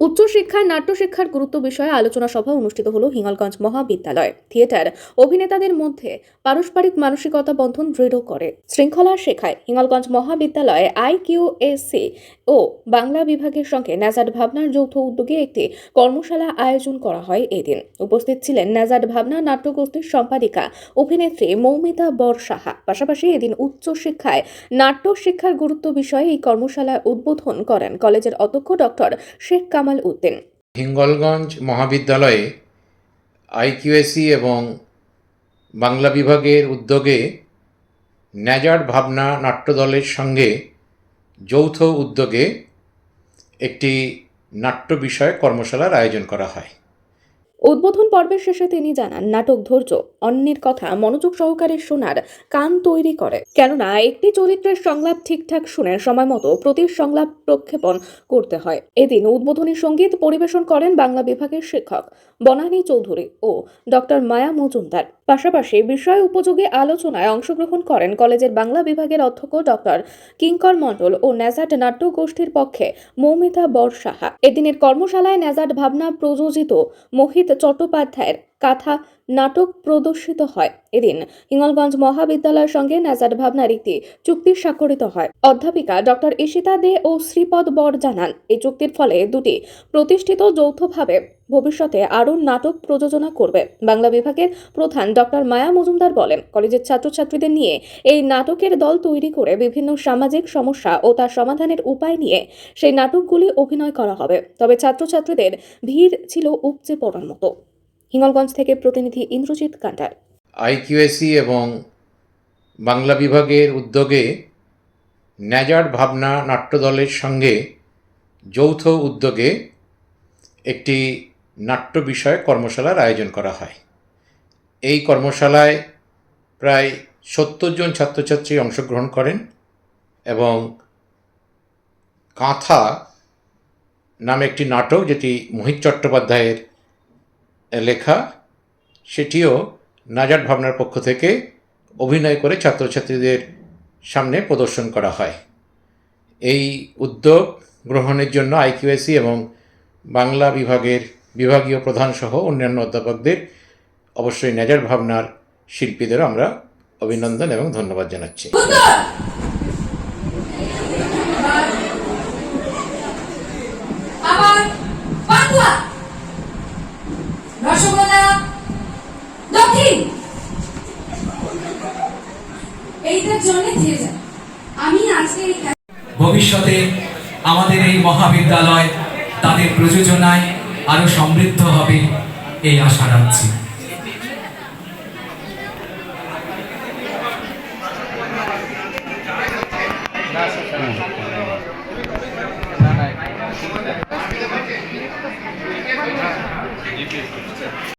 উচ্চশিক্ষায় নাট্যশিক্ষার গুরুত্ব বিষয়ে আলোচনা সভা অনুষ্ঠিত হলো হিঙ্গলগঞ্জ মহাবিদ্যালয় থিয়েটার। অভিনেতাদের মধ্যে পারস্পরিক মানসিকতা বন্ধন দৃঢ় করে। শৃঙ্খলা শেখায় হিঙ্গলগঞ্জ মহাবিদ্যালয়ে আইকিউএসসি ও বাংলা বিভাগের সঙ্গে ন্যাজাড ভাবনার যৌথ উদ্যোগে একটি কর্মশালা আয়োজন করা হয় এদিন। উপস্থিত ছিলেন ন্যাজাড ভাবনা নাট্যগোষ্ঠীর সম্পাদিকা, অভিনেত্রী মৌমিতা বর সাহা পাশাপাশি এদিন উচ্চশিক্ষায় নাট্য শিক্ষার গুরুত্ব বিষয়ে এই কর্মশালায় উদ্বোধন করেন কলেজের অধ্যক্ষ ডক্টর শেখ কামাল উদ্দিন। হিঙ্গলগঞ্জ মহাবিদ্যালয়ে আইকিউএসি এবং বাংলা বিভাগের উদ্যোগে ন্যাজার ভাবনা নাট্যদলের সঙ্গে যৌথ উদ্যোগে একটি নাট্য বিষয়ক কর্মশালার আয়োজন করা হয়। উদ্বোধন পর্বের শেষে তিনি জানান, নাটক ধৈর্য, অন্যের কথা, মনোযোগ সহকারে শোনার কান তৈরি করে। কেননা, একটি চরিত্রের সংলাপ ঠিকঠাক শুনে সময় মতো প্রতি সংলাপ প্রক্ষেপণ করতে হয়। এদিন উদ্বোধনী সংগীত পরিবেশন করেন বাংলা বিভাগের শিক্ষক বনানী চৌধুরী ও ডক্টর মায়া মজুমদার। পাশাপাশি বিষয় উপযোগী আলোচনায় অংশগ্রহণ করেন কলেজের বাংলা বিভাগের অধ্যক্ষ ডক্টর কিঙ্কর মণ্ডল ও ন্যাজাট নাট্য গোষ্ঠীর পক্ষে মৌমিতা বর সাহা এদিনের কর্মশালায় ন্যাজাট ভাবনা প্রযোজিত মোহিত চট্টোপাধ্যায়ের কাথা নাটক প্রদর্শিত হয়। এদিন হিঙ্গলগঞ্জ মহাবিদ্যালয়ের সঙ্গে ন্যাজাট ভাবনার একটি চুক্তি স্বাক্ষরিত হয়। অধ্যাপিকা ডক্টর ঈশিতা দে ও শ্রীপদ বর জানান এই চুক্তির ফলে দুটি প্রতিষ্ঠিত যৌথভাবে ভবিষ্যতে আরও নাটক প্রযোজনা করবে। বাংলা বিভাগের প্রধান ডক্টর মায়া মজুমদার বলেন, কলেজের ছাত্রছাত্রীদের নিয়ে এই নাটকের দল তৈরি করে বিভিন্ন সামাজিক সমস্যা ও তার সমাধানের উপায় নিয়ে সেই নাটকগুলি অভিনয় করা হবে। তবে ছাত্রছাত্রীদের ভিড় ছিল উপচে পড়ার মতো। হিঙ্গলগঞ্জ থেকে প্রতিনিধি ইন্দ্রজিৎ কান্ডার আইকিউএসি এবং বাংলা বিভাগের উদ্যোগে ন্যাজার ভাবনা নাট্যদলের সঙ্গে যৌথ উদ্যোগে একটি নাট্য বিষয়ক কর্মশালার আয়োজন করা হয়। এই কর্মশালায় প্রায় সত্তর জন ছাত্রছাত্রী অংশগ্রহণ করেন এবং কাঁথা নামে একটি নাটক যেটি মোহিত চট্টোপাধ্যায়ের লেখা, সেটিও নাজার ভাবনার পক্ষ থেকে অভিনয় করে ছাত্রছাত্রীদের সামনে প্রদর্শন করা হয়। এই উদ্যোগ গ্রহণের জন্য আইকিউএসি এবং বাংলা বিভাগের বিভাগীয় প্রধান সহ অন্যান্য অধ্যাপকদের অবশ্যই নাজার ভাবনার শিল্পীদেরও আমরা অভিনন্দন এবং ধন্যবাদ জানাচ্ছি আবার বাংলা রসগোল্লা এইটার জন্য আমি আজকে ভবিষ্যতে আমাদের এই মহাবিদ্যালয় তাদের প্রযোজনায় আরও সমৃদ্ধ হবে এই আশা রাখছি।